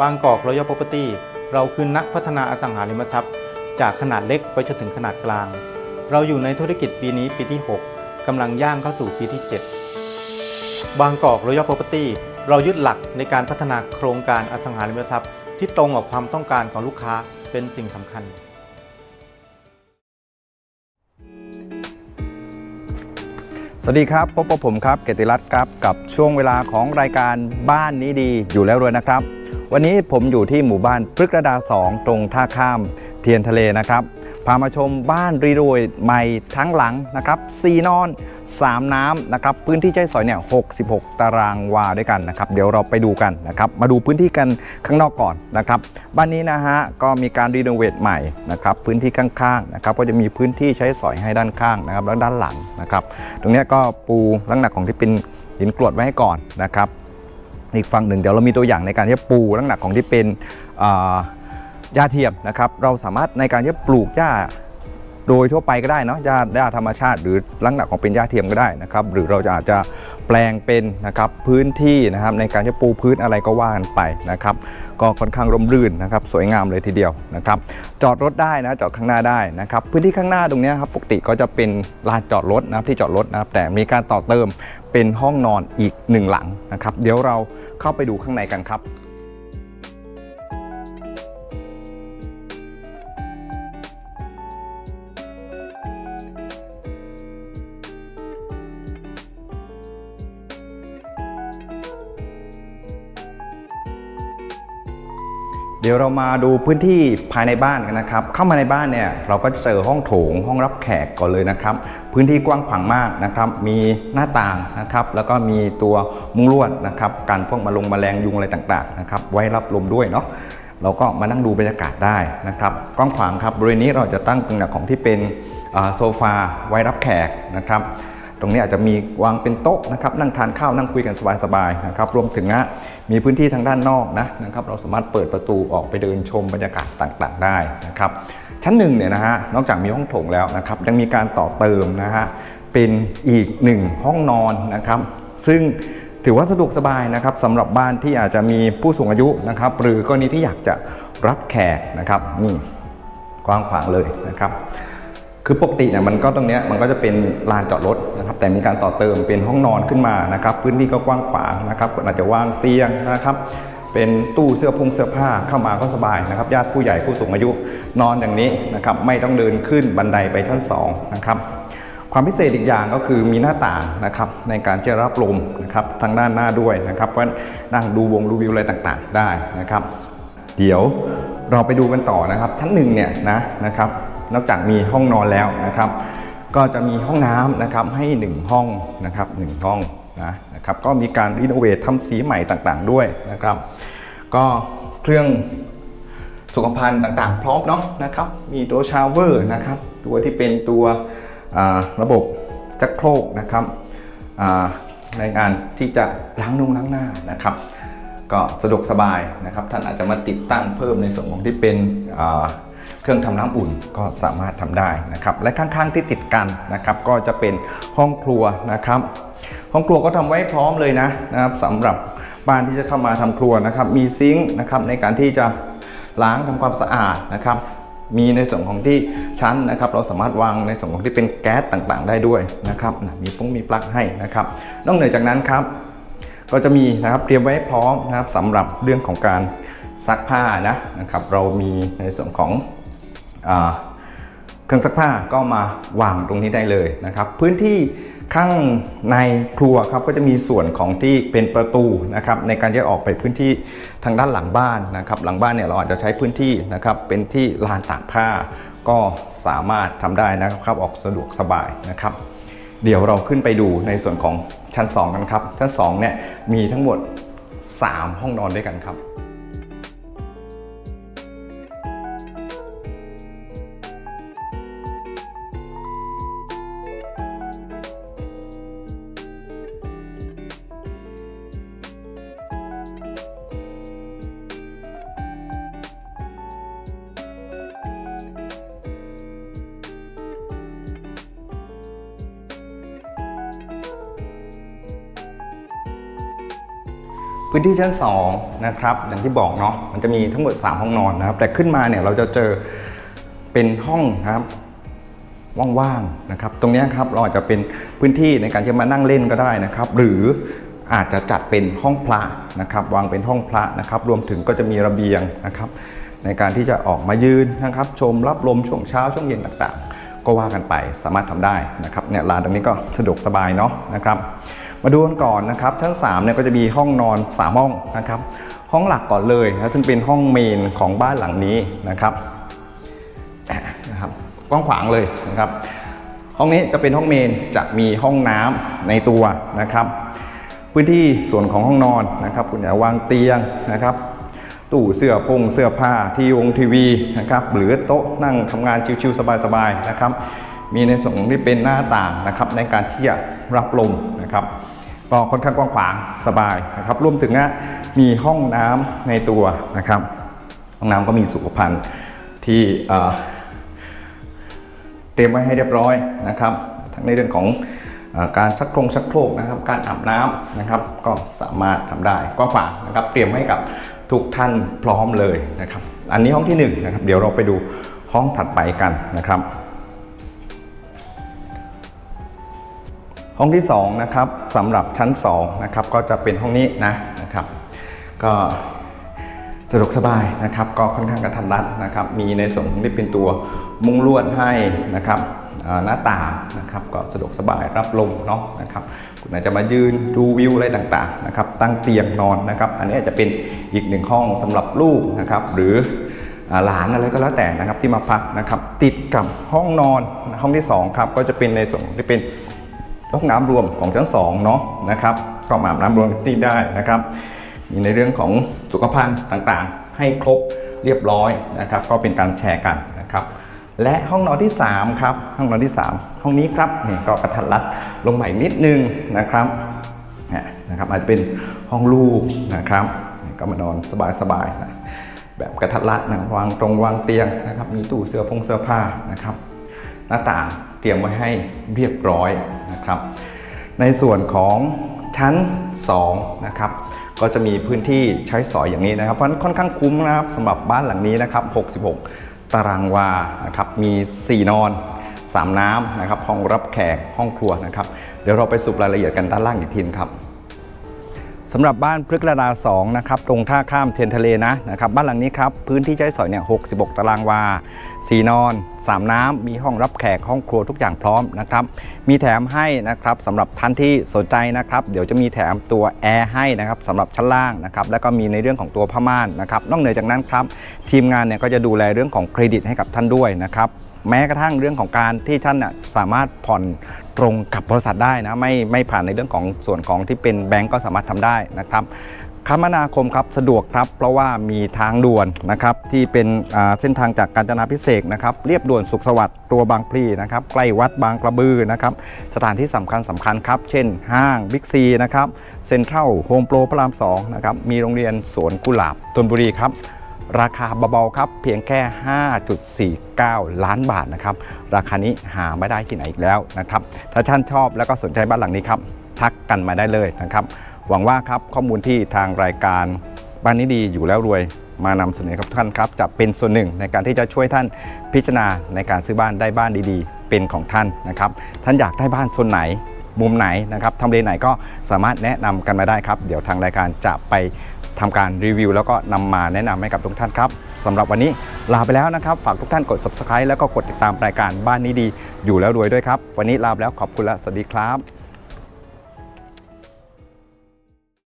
บางกอกรอยัล Property เราคือนักพัฒนาอสังหาริมทรัพย์ จากขนาดเล็กไปจนถึงขนาดกลาง เราอยู่ในธุรกิจปีนี้ปีที่ 6กำลังย่างเข้าสู่ปีที่ 7 บางกอกรอยัล Property เรายึดหลักในการพัฒนาโครงการอสังหาริมทรัพย์ ที่ตรงกับความต้องการของลูกค้าเป็นสิ่งสำคัญสวัสดีครับ พบกับผมครับ เกติรัตน์ครับ กับช่วงเวลาของรายการบ้านนี้ดีอยู่แล้วรวยนะครับ วันนี้ผมอยู่ที่หมู่บ้านพฤกษดา 2 ตรงท่าข้ามเทียนทะเลนะครับ พามาชมบ้านรีโนเวทใหม่ทั้งหลังนะครับ4นอน 3 น้ำนะครับ พื้นที่ใช้สอยเนี่ย 66 ตารางวาด้วยกันนะครับ เดี๋ยวเราไปดูกันนะครับ มาดูพื้นที่กันข้างนอกก่อนนะครับ บ้านนี้นะฮะก็มีการรีโนเวทใหม่นะครับ พื้นที่ข้างๆนะครับ ก็จะมีพื้นที่ใช้สอยให้ด้านข้างนะครับ แล้วด้านหลังนะครับ ตรงนี้ก็ปูลักษณะของที่เป็นหินกรวดไว้ให้ก่อนนะครับ อีกฝั่งหนึ่งเดี๋ยวเรามีตัวอย่างในการที่ปูลักษณะของที่เป็นหญ้าเทียมนะครับ เราสามารถในการที่ปลูกหญ้าโดยทั่วไปก็ได้เนาะหญ้าหญ้าธรรมชาติ หรือลักษณะของเป็นหญ้าเทียมก็ได้นะครับ หรือเราจะอาจจะ แปลงเป็นนะครับพื้นที่นะครับในการจะปูพื้นอะไรก็ว่ากันไปนะครับก็ค่อนข้างร่มรื่นนะครับสวยงามเลยทีเดียวนะครับจอดรถได้นะจอดข้างหน้าได้นะครับพื้นที่ข้างหน้าตรงนี้ครับปกติก็จะเป็นลานจอดรถนะครับที่จอดรถนะครับแต่มีการต่อเติมเป็นห้องนอนอีกหนึ่งหลังนะครับเดี๋ยวเราเข้าไปดูข้างในกันครับ เดี๋ยวเรามาดูพื้นที่ภายในบ้านกันนะครับ เข้ามาในบ้านเนี่ยเราก็จะเจอห้องโถงห้องรับแขกก่อนเลยนะครับ พื้นที่กว้างขวางมากนะครับ มีหน้าต่างนะครับ แล้วก็มีตัวมุ้งลวดนะครับกันพวกมาลงมแมลงยุงอะไรต่างๆนะครับ ไว้รับลมด้วยเนาะเราก็มานั่งดูบรรยากาศได้นะครับกว้างขวางครับบริเวณนี้เราจะตั้งตรงหนักของที่เป็นโซฟาไว้รับแขกนะครับ รงนี้อาจจะมีวางเป็นโต๊ะนะครับนั่งทานข้าวนั่งคุยกันสบายๆนะครับรวมถึงนะมีพื้นที่ทางด้านนอกนะนะครับเราสามารถเปิดประตูออกไปเดินชมบรรยากาศต่างๆ ได้นะครับชั้นหนึ่งเนี่ยนะฮะนอกจากมีห้องโถงแล้วนะครับยังมีการต่อเติมนะฮะเป็นอีกหนึ่งห้องนอนนะครับ ซึ่งถือว่าสะดวกสบายนะครับสำหรับบ้านที่อาจจะมีผู้สูงอายุนะครับ หรือกรณีที่อยากจะรับแขกนะครับนี่กว้างขวางเลยนะครับ คือปกติเนี่ยมันก็ตรงเนี้ยมันก็จะเป็นลานจอดรถนะครับแต่มีการต่อเติมเป็นห้องนอนขึ้นมานะครับพื้นที่ก็กว้างขวางนะครับคนอาจจะวางเตียงนะครับเป็นตู้เสื้อผงเสื้อผ้าเข้ามาก็สบายนะครับญาติผู้ใหญ่ผู้สูงอายุนอนอย่างนี้นะครับไม่ต้องเดินขึ้นบันไดไปชั้น2นะครับความพิเศษอีกอย่างก็คือมีหน้าต่างนะครับในการจะรับลมนะครับทางด้านหน้าด้วยนะครับว่านั่งดูวงดูวิวอะไรต่างๆ ได้นะครับ เดี๋ยวเราไปดูกันต่อนะครับชั้นหนึ่งเนี่ยนะนะครับ นอกจากมีห้องนอนแล้วนะครับ ก็จะมีห้องน้ำนะครับให้ 1 ห้องนะครับหนึ่งห้องนะนะครับก็มีการรีโนเวททำสีใหม่ต่างๆด้วยนะครับ ก็เครื่องสุขภัณฑ์ต่างๆ พร้อมเนาะนะครับ มีตัวชาวเวอร์นะครับ ตัวที่เป็นตัวระบบจักโครกนะครับในการที่จะล้างนุ่งล้างหน้านะครับ ก็สะดวกสบายนะครับ ท่านอาจจะมาติดตั้งเพิ่มในส่วนของที่เป็นอ เครื่องทำน้ำอุ่นก็สามารถทำได้นะครับและข้างๆที่ติดกันนะครับก็จะเป็นห้องครัวนะครับ ห้องครัวก็ทำไว้พร้อมเลยนะนะครับสำหรับบ้านที่จะเข้ามาทำครัวนะครับ มีซิงค์นะครับในการที่จะล้างทำความสะอาดนะครับ มีในส่วนของที่ชั้นนะครับ เราสามารถวางในส่วนของที่เป็นแก๊สต่างๆ ได้ด้วยนะครับมีปุ้งมีปลั๊กให้นะครับนอกเหนือจากนั้นครับ ก็จะมีนะครับเตรียมไว้พร้อมนะครับสำหรับเรื่องของการซักผ้านะนะครับ เรามีในส่วนของ เครื่องซักผ้าก็มาวางตรงนี้ได้เลยนะครับ พื้นที่ข้างในครัวครับก็จะมีส่วนของที่เป็นประตูนะครับในการจะออกไปพื้นที่ทางด้านหลังบ้านนะครับ หลังบ้านเนี่ยเราอาจจะใช้พื้นที่นะครับเป็นที่ลานตากผ้าก็สามารถทำได้นะครับออกสะดวกสบายนะครับ เดี๋ยวเราขึ้นไปดูในส่วนของชั้น 2 กันครับ ชั้น2เนี่ยมีทั้งหมด 3 ห้องนอนด้วยกันครับ พื้นที่ชั้น2นะครับอย่างที่บอกเนาะมันจะมีทั้งหมด 3 ห้องนอนนะครับ แต่ขึ้นมาเนี่ยเราจะเจอเป็นห้องนะครับว่างๆนะครับ ตรงนี้ครับเราอาจจะเป็นพื้นที่ในการจะมานั่งเล่นก็ได้นะครับ หรืออาจจะจัดเป็นห้องพระนะครับ วางเป็นห้องพระนะครับ รวมถึงก็จะมีระเบียงนะครับ ในการที่จะออกมายืนนะครับ ชมรับลมช่วงเช้าช่วงเย็นต่างๆ ก็ว่ากันไปสามารถทำได้นะครับเนี่ยลานตรงนี้ก็สะดวกสบายเนาะนะครับ มาดูกันก่อนนะครับชั้น3เนี่ยก็จะมีห้องนอน 3 ห้องนะครับ ห้องหลักก่อนเลยนะซึ่งเป็นห้องเมนของบ้านหลังนี้นะครับนะครับกว้างขวางเลยนะครับ ห้องนี้จะเป็นห้องเมนจะมีห้องน้ำในตัวนะครับ พื้นที่ส่วนของห้องนอนนะครับคุณอย่าวางเตียงนะครับตู้เสื้อปงเสื้อผ้าที่วงทีวีนะครับหรือโต๊ะนั่งทำงานชิวๆสบายๆนะครับมีในส่วนที่เป็นหน้าต่างนะครับในการที่จะรับลมนะครับ ก็ค่อนข้างกว้างขวางสบายนะครับรวมถึงมีห้องน้ำในตัวนะครับ ห้องน้ำก็มีสุขภัณฑ์ที่เตรียมไว้ให้เรียบร้อยนะครับ ทั้งในเรื่องของอการชักโครงชักโครกนะครับ การอาบน้ำนะครับ ก็สามารถทำได้กว้างขวางนะครับ เตรียมให้กับทุกท่านพร้อมเลยนะครับ อันนี้ห้องที่หนึ่งนะครับ เดี๋ยวเราไปดูห้องถัดไปกันนะครับ ห้องที่สองนะครับสำหรับชั้นสองนะครับก็จะเป็นห้องนี้นะนะครับก็สะดวกสบายนะครับก็ค่อนข้างกระทันรัดนะครับมีในส่วนที่เป็นตัวมุ้งลวดให้นะครับหน้าต่างนะครับก็สะดวกสบายรับลมเนาะนะครับคุณอาจจะมายืนดูวิวอะไรต่างๆนะครับตั้งเตียงนอนนะครับอันนี้อาจจะเป็นอีกหนึ่งห้องสำหรับลูกนะครับหรือหลานอะไรก็แล้วแต่นะครับที่มาพักนะครับติดกับห้องนอนห้องที่สองครับก็จะเป็นในส่วนที่เป็น ห้องน้ำรวมของชั้น2เนาะนะครับก็มาอาบน้ำรวมที่ได้นะครับ มีในเรื่องของสุขภัณฑ์ต่างๆ ให้ครบเรียบร้อยนะครับ ก็เป็นการแชร์กันนะครับ และห้องนอนที่3ครับห้องนอนที่ 3 ห้องนี้ครับนี่ก็กระทัดรัดลงใหม่นิดนึงนะครับอะนะครับอาจจะเป็นห้องลูกนะครับก็มานอนสบายๆนะแบบกระทัดรัดนะวางตรงวางเตียงนะครับ มีตู้เสื้อผงเสื้อผ้านะครับ หน้าต่าง ตรียมไว้ให้เรียบร้อยนะครับ ในส่วนของชั้น2นะครับก็จะมีพื้นที่ใช้สอยอย่างนี้นะครับเพราะฉะนั้นค่อนข้างคุ้มนะครับสำหรับบ้านหลังนี้นะครับ 66 ตารางวานะครับมี 4 นอน 3 น้ำนะครับห้องรับแขกห้องครัวนะครับ เดี๋ยวเราไปสุปรายละเอียดกันด้านล่างอีกทีนครับ สำหรับบ้านพฤกษรา2นะครับตรงท่าข้ามเทียนทะเลนะนะครับบ้านหลังนี้ครับพื้นที่ใช้สอยเนี่ย 66 ตารางวา 4 นอน 3 น้ำ มีห้องรับแขกห้องครัวทุกอย่างพร้อมนะครับมีแถมให้นะครับสำหรับท่านที่สนใจนะครับเดี๋ยวจะมีแถมตัวแอร์ให้นะครับสำหรับชั้นล่างนะครับแล้วก็มีในเรื่องของตัวผ้าม่านนะครับนอกเหนือจากนั้นครับทีมงานเนี่ยก็จะดูแลเรื่องของเครดิตให้กับท่านด้วยนะครับแม้กระทั่งเรื่องของการที่ท่านน่ะสามารถผ่อน ตรงกับบริษัทได้นะไม่ไม่ผ่านในเรื่องของส่วนของที่เป็นแบงก์ก็สามารถทำได้นะครับคมนาคมครับสะดวกครับ เพราะว่ามีทางด่วนนะครับที่เป็นเส้นทางจากกาญจนาพิเศษนะครับเรียบด่วนสุขสวัสดิ์ตัวบางพลีนะครับใกล้วัดบางกระบือนะครับสถานที่สำคัญสำคัญครับ เช่นห้างบิ๊กซีนะครับเซ็นทรัลโฮมโปรพระราม2นะครับมีโรงเรียนสวนกุหลาบธนบุรีครับ ราคาเบาๆครับเพียงแค่ 5.49 ล้านบาทนะครับราคานี้หาไม่ได้ที่ไหนอีกแล้วนะครับถ้าท่านชอบแล้วก็สนใจบ้านหลังนี้ครับทักกันมาได้เลยนะครับหวังว่าครับข้อมูลที่ทางรายการบ้านนี้ดีอยู่แล้วรวยมานำเสนอกับท่านครับ จะเป็นส่วนหนึ่งในการที่จะช่วยท่านพิจารณาในการซื้อบ้านได้บ้านดีๆ เป็นของท่านนะครับ ท่านอยากได้บ้านโซนไหนมุมไหนนะครับทำเลไหนก็สามารถแนะนำกันมาได้ครับ เดี๋ยวทางรายการจะไป ทำการรีวิว แล้วก็นำมาแนะนำให้กับทุกท่านครับสำหรับวันนี้ลาไปแล้วนะครับ ฝากทุกท่านกด subscribe แล้วก็กดติดตามรายการบ้านนี้ดี อยู่แล้วรวยด้วยครับ วันนี้ลาไปแล้วขอบคุณและสวัสดีครับ